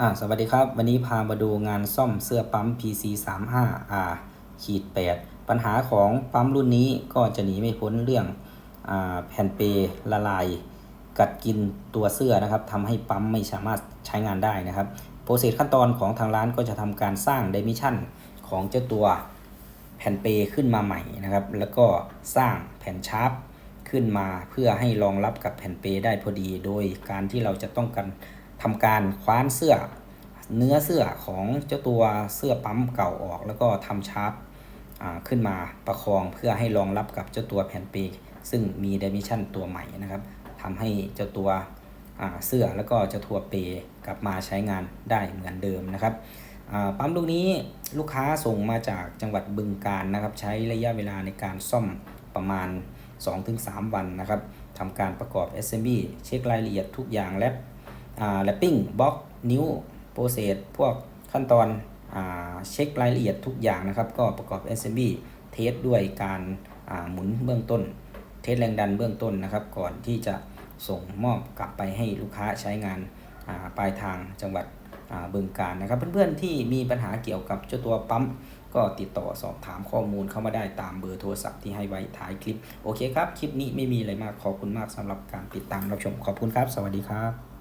อ่าสวัสดีครับ วันนี้พามาดูงานซ่อมเสื้อปั๊ม PC 3 5 R ขีด8ปัญหาของปั๊มรุ่นนี้ก็จะหนีไม่พ้นเรื่องอาแผ่นเปละลาย กัดกินตัวเสื้อนะครับทำให้ปั๊มไม่สามารถใช้งานได้นะครับโปรเซสขั้นตอนของทางร้านก็จะทำการสร้างเดมิชั่นของเจ้าตัวแผ่นเปขึ้นมาใหม่นะครับ แล้วก็สร้างแผ่นชาร์ปขึ้นมาเพื่อให้รองรับกับแผ่นเปได้พอดี โดยการที่เราจะต้องการ ทำการคว้านเสื้อเนื้อเสื้อของเจ้าตัวเสื้อปั๊มเก่าออก แล้วก็ทำชาร์ปขึ้นมาประคองเพื่อให้รองรับกับเจ้าตัวแผ่นเปซึ่งมีเดมิชันตัวใหม่นะครับทำให้เจ้าตัวเสื้อแล้วก็เจ้าตัวเปกลับมาใช้งานได้เหมือนเดิมนะครับปั๊มลูกนี้ลูกค้าส่งมาจากจังหวัดบึงกาฬนะครับ ใช้ระยะเวลาในการซ่อมประมาณ 2-3 วันนะครับทำการประกอบ SMB เช็ครายละเอียดทุกอย่างแลป แลปปิ้งบล็อกนิ้วโปรเซสพวกขั้นตอนอเช็ครายละเอียดทุกอย่างนะครับ ก็ประกอบ SMB เทสด้วยการหมุนเบื้องต้น เทสแรงดันเบื้องต้นนะครับ ก่อนที่จะส่งมอบกลับไปให้ลูกค้าใช้งานาปลายทางจังหวัดบึงการนะครับ เพื่อนๆที่มีปัญหาเกี่ยวกับเจ้าตัวปั๊มก็ติดต่อสอบถามข้อมูลเข้ามาได้ตามเบอร์โทรศัพท์ที่ให้ไว้ท้ายคลิป โอเคครับ คลิปนี้ไม่มีอะไรมากขอบคุณมากสำหรับการติดตามรับชมขอบคุณครับ สวัสดีครับ